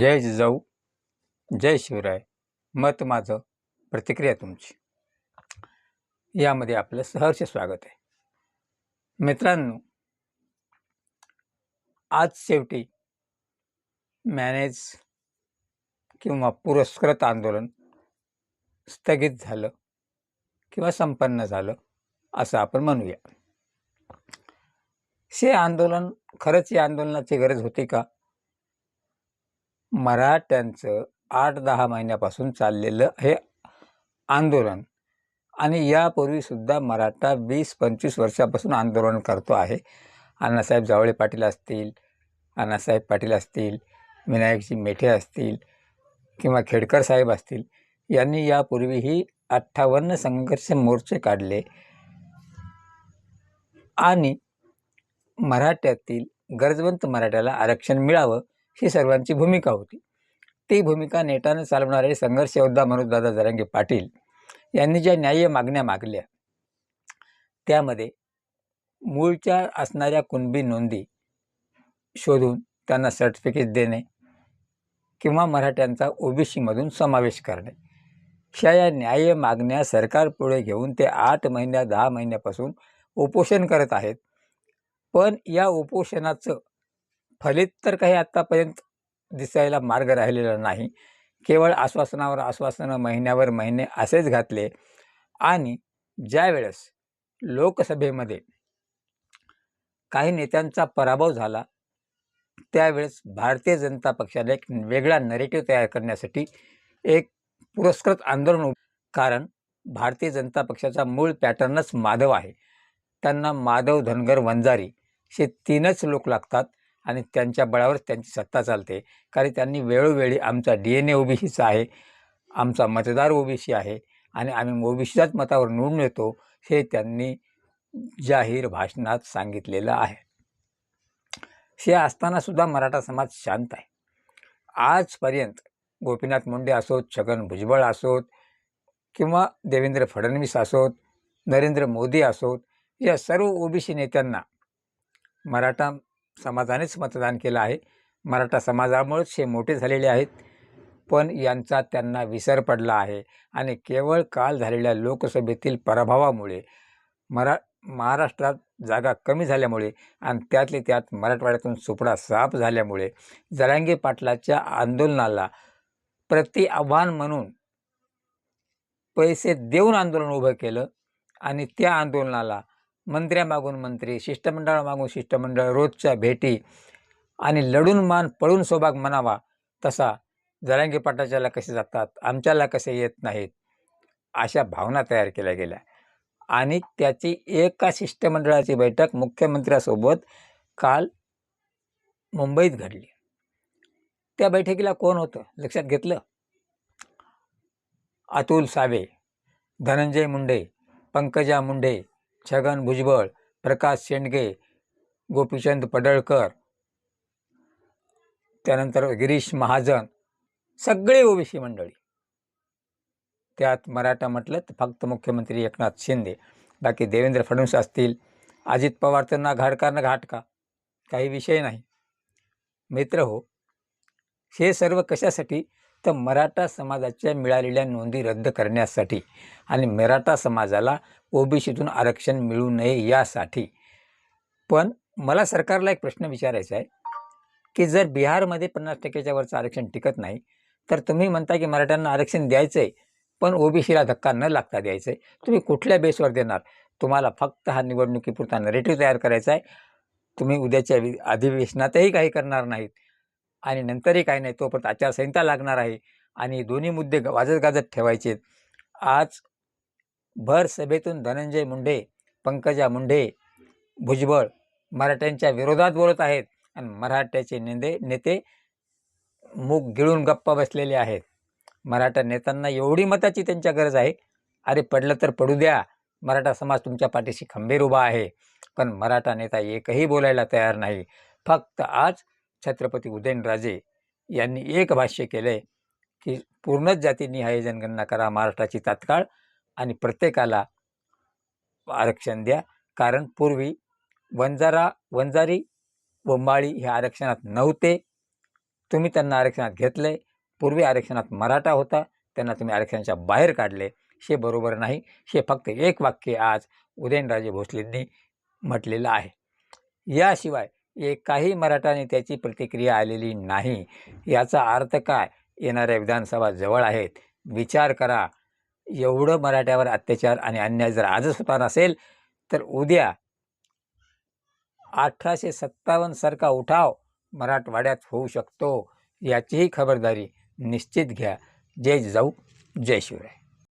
जय जिजाऊ जय शिवराय. मत माझं प्रतिक्रिया तुमची. यामध्ये आपलं सहर्ष स्वागत आहे. मित्रांनो आज शेवटी मॅनेज किंवा पुरस्कृत आंदोलन स्थगित झालं किंवा संपन्न झालं असं आपण म्हणूया. हे आंदोलन खरंच या आंदोलनाची गरज होती का? मराठ्यांचं आठ दहा महिन्यापासून चाललेलं हे आंदोलन. आणि यापूर्वीसुद्धा मराठा वीस पंचवीस वर्षापासून आंदोलन करतो आहे. अण्णासाहेब जावळे पाटील असतील अण्णासाहेब पाटील असतील विनायकजी मेठे असतील किंवा खेडकर साहेब असतील यांनी यापूर्वीही अठ्ठावन्न संघर्ष मोर्चे काढले. आणि मराठ्यातील गरजवंत मराठ्याला आरक्षण मिळावं ही सर्वांची भूमिका होती. ती भूमिका नेटानं चालवणारे संघर्ष योद्धा मनोजदादा जरांगे पाटील यांनी ज्या न्याय्य मागण्या मागल्या त्यामध्ये मूळच्या असणाऱ्या कुणबी नोंदी शोधून त्यांना सर्टिफिकेट देणे किंवा मराठ्यांचा ओबीसीमधून समावेश करणे. अशा या न्याय्य मागण्या सरकारपुढे घेऊन ते आठ महिन्या दहा महिन्यापासून उपोषण करत आहेत. पण या उपोषणाचं फलित तर काही आत्तापर्यंत दिसायला मार्ग राहिलेला नाही. केवळ आश्वासनावर आश्वासनं महिन्यावर महिने असेच घातले. आणि ज्यावेळेस लोकसभेमध्ये काही नेत्यांचा पराभव झाला त्यावेळेस भारतीय जनता पक्षाने एक वेगळा नरेटिव्ह तयार करण्यासाठी एक पुरस्कृत आंदोलन कारण भारतीय जनता पक्षाचा मूळ पॅटर्नच माधव आहे. त्यांना माधव धनगर वंजारी असे तीनच लोक लागतात. आणि त्यांच्या बळावरच त्यांची सत्ता चालते. कारण त्यांनी वेळोवेळी आमचा डी एन ए ओबीसीचा आहे आमचा मतदार ओबीसी आहे आणि आम्ही ओबीसीच्याच मतावर निवडून येतो हे त्यांनी जाहीर भाषणात सांगितलेलं आहे. हे असताना सुद्धा मराठा समाज शांत आहे. आजपर्यंत गोपीनाथ मुंडे असोत छगन भुजबळ असोत किंवा देवेंद्र फडणवीस असोत नरेंद्र मोदी असोत या सर्व ओबीसी नेत्यांना मराठा समाजानेच मतदान केलं आहे. मराठा समाजामुळेच हे मोठे झालेले आहेत. पण यांचा त्यांना विसर पडला आहे आणि केवळ काल झालेल्या लोकसभेतील पराभवामुळे मरा महाराष्ट्रात जागा कमी झाल्यामुळे आणि त्यातले त्यात मराठवाड्यातून सुपडा साफ झाल्यामुळे जरांगे पाटलाच्या आंदोलनाला प्रति आव्हान म्हणून पैसे देऊन आंदोलन उभं केलं आणि त्या आंदोलनाला मंत्र्यामागून मंत्री शिष्टमंडळामागून शिष्टमंडळ रोजच्या भेटी आणि लढून मान पळून सोबाग म्हणावा तसा जरांगी पाटाच्याला कसे जातात आमच्याला कसे येत नाहीत अशा भावना तयार केल्या गेल्या. आणि त्याची एका शिष्टमंडळाची बैठक मुख्यमंत्र्यासोबत काल मुंबईत घडली. त्या बैठकीला कोण होतं? लक्षात घेतलं? अतुल सावे धनंजय मुंडे पंकजा मुंडे छगन भुजबळ प्रकाश शेंडगे गोपीचंद पडळकर त्यानंतर गिरीश महाजन सगळे ओबीसी मंडळी. त्यात मराठा म्हटलं तर फक्त मुख्यमंत्री एकनाथ शिंदे बाकी देवेंद्र फडणवीस असतील अजित पवार त्यांना ना घाडका ना घाटका काही विषय नाही. मित्र हो हे सर्व कशासाठी? तर मराठा समाजाच्या मिळालेल्या नोंदी रद्द करण्यासाठी आणि मराठा समाजाला ओबीसीतून आरक्षण मिळू नये यासाठी. पण मला सरकारला एक प्रश्न विचारायचा आहे की जर बिहारमध्ये पन्नास टक्क्याच्या वरचं आरक्षण टिकत नाही तर तुम्ही म्हणता की मराठ्यांना आरक्षण द्यायचं आहे पण ओबीसीला धक्का न लागता द्यायचं आहे तुम्ही कुठल्या बेसवर देणार? तुम्हाला फक्त हा निवडणुकीपुरता नरेटिव्ह तयार करायचा आहे. तुम्ही उद्याच्या वि अधिवेशनातही काही करणार नाहीत. आणि नंतरही काही नाही तोपर्यंत आचारसंहिता लागणार आहे आणि दोन्ही मुद्दे वाजत गाजत ठेवायचे. आज भर सभेतून धनंजय मुंडे पंकजा मुंडे भुजबळ मराठ्यांच्या विरोधात बोलत आहेत आणि मराठ्याचे नेते नेते मूग गिळून गप्पा बसलेले आहेत. मराठा नेत्यांना एवढी मताची त्यांच्या गरज आहे. अरे पडलं तर पडू द्या. मराठा समाज तुमच्या पाठीशी खंबीर उभा आहे. पण मराठा नेता एकही बोलायला तयार नाही. फक्त आज छत्रपती उदयनराजे यांनी एक भाष्य केलं आहे की पूर्णच जातीनिहाय जनगणना करा महाराष्ट्राची तात्काळ आणि प्रत्येकाला आरक्षण द्या. कारण पूर्वी वंजारा वंजारी व माळी हे आरक्षणात नव्हते. तुम्ही त्यांना आरक्षणात घेतले पूर्वी आरक्षणात मराठा होता. त्यांना तुम्ही आरक्षणाच्या बाहेर काढले. हे बरोबर नाही. हे फक्त एक वाक्य आज उदयनराजे भोसलेंनी म्हटलेलं आहे. याशिवाय एकाही मराठा नेत्याची प्रतिक्रिया आलेली नाही. याचा अर्थ काय? येणाऱ्या विधानसभा जवळ आहेत. विचार करा. एवढं मराठ्यावर अत्याचार आणि अन्याय जर आजच होता नसेल तर उद्या अठराशे सत्तावन्न सारखा उठाव मराठवाड्यात होऊ शकतो. याचीही खबरदारी निश्चित घ्या. जय जाऊ जय शिवराय.